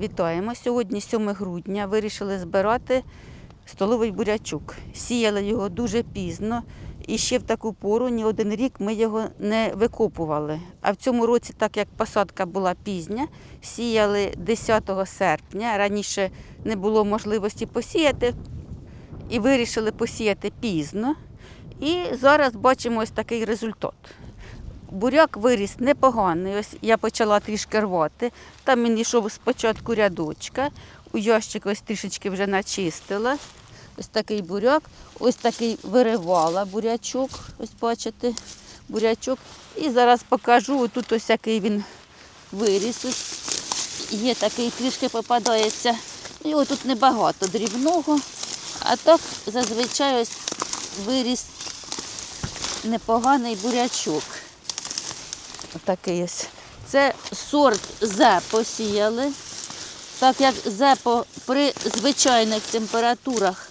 Вітаємо. Сьогодні 7 грудня. Вирішили збирати столовий бурячок. Сіяли його дуже пізно. І ще в таку пору ні один рік ми його не викопували. А в цьому році, так як посадка була пізня, сіяли 10 серпня. Раніше не було можливості посіяти і вирішили посіяти пізно. І зараз бачимо ось такий результат. Буряк виріс непоганий. Ось я почала трішки рвати. Там він йшов спочатку рядочка. У ящик ось трішечки вже начистила. Ось такий буряк, ось такий виривала бурячок. Ось бачите, бурячок. І зараз покажу. Тут ось який він виріс. Ось є такий трішки попадається. Його тут небагато дрібного. А так зазвичай ось виріс непоганий бурячок. Отакий ось. Це сорт Зе посіяли. Так як зепо при звичайних температурах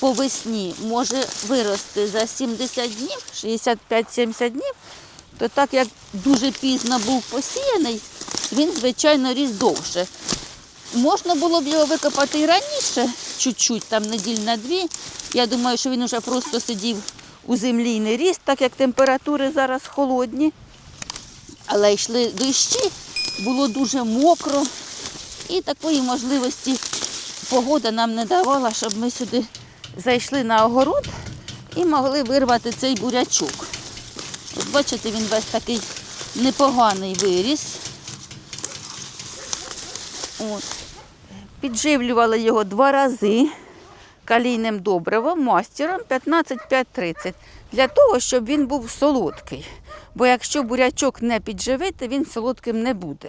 по весні може вирости за 70 днів, 65-70 днів, то так як дуже пізно був посіяний, він, звичайно, ріс довше. Можна було б його викопати і раніше, чуть-чуть, там неділь на дві. Я думаю, що він вже просто сидів у землі і не ріс, так як температури зараз холодні. Але йшли дощі, було дуже мокро. І такої можливості погода нам не давала, щоб ми сюди зайшли на огород і могли вирвати цей бурячок. От бачите, він весь такий непоганий виріс. От. Підживлювали його два рази калійним добривом, мастером 15-5-30, для того, щоб він був солодкий. Бо якщо бурячок не підживити, він солодким не буде.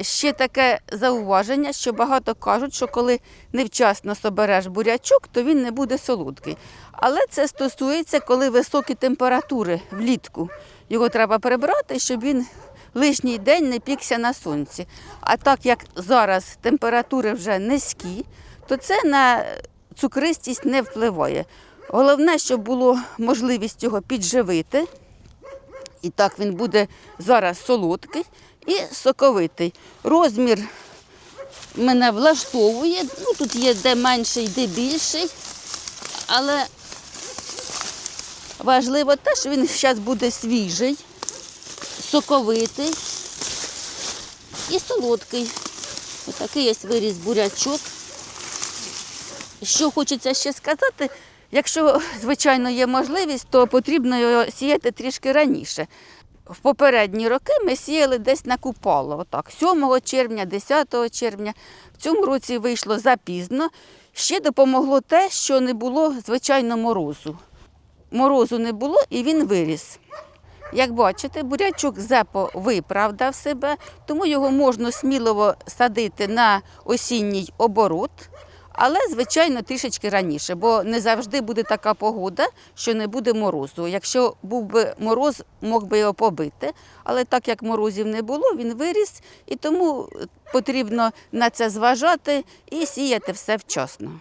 Ще таке зауваження, що багато кажуть, що коли невчасно собереш бурячок, то він не буде солодкий. Але це стосується, коли високі температури влітку. Його треба прибрати, щоб він лишній день не пікся на сонці. А так як зараз температури вже низькі, то це на цукристість не впливає. Головне, щоб було можливість його підживити. І так він буде зараз солодкий і соковитий. Розмір мене влаштовує. Ну, тут є де менший, де більший. Але важливо те, що він зараз буде свіжий, соковитий і солодкий. Ось виріс бурячок. Що хочеться ще сказати, якщо, звичайно, є можливість, то потрібно його сіяти трішки раніше. В попередні роки ми сіяли десь на купало, отак, 7 червня, 10 червня. В цьому році вийшло запізно. Ще допомогло те, що не було, звичайно, морозу. Морозу не було і він виріс. Як бачите, бурячок зепо виправдав себе, тому його можна сміливо садити на осінній оборот, але, звичайно, трішечки раніше, бо не завжди буде така погода, що не буде морозу. Якщо був би мороз, мог би його побити. Але так як морозів не було, він виріс, і тому потрібно на це зважати і сіяти все вчасно.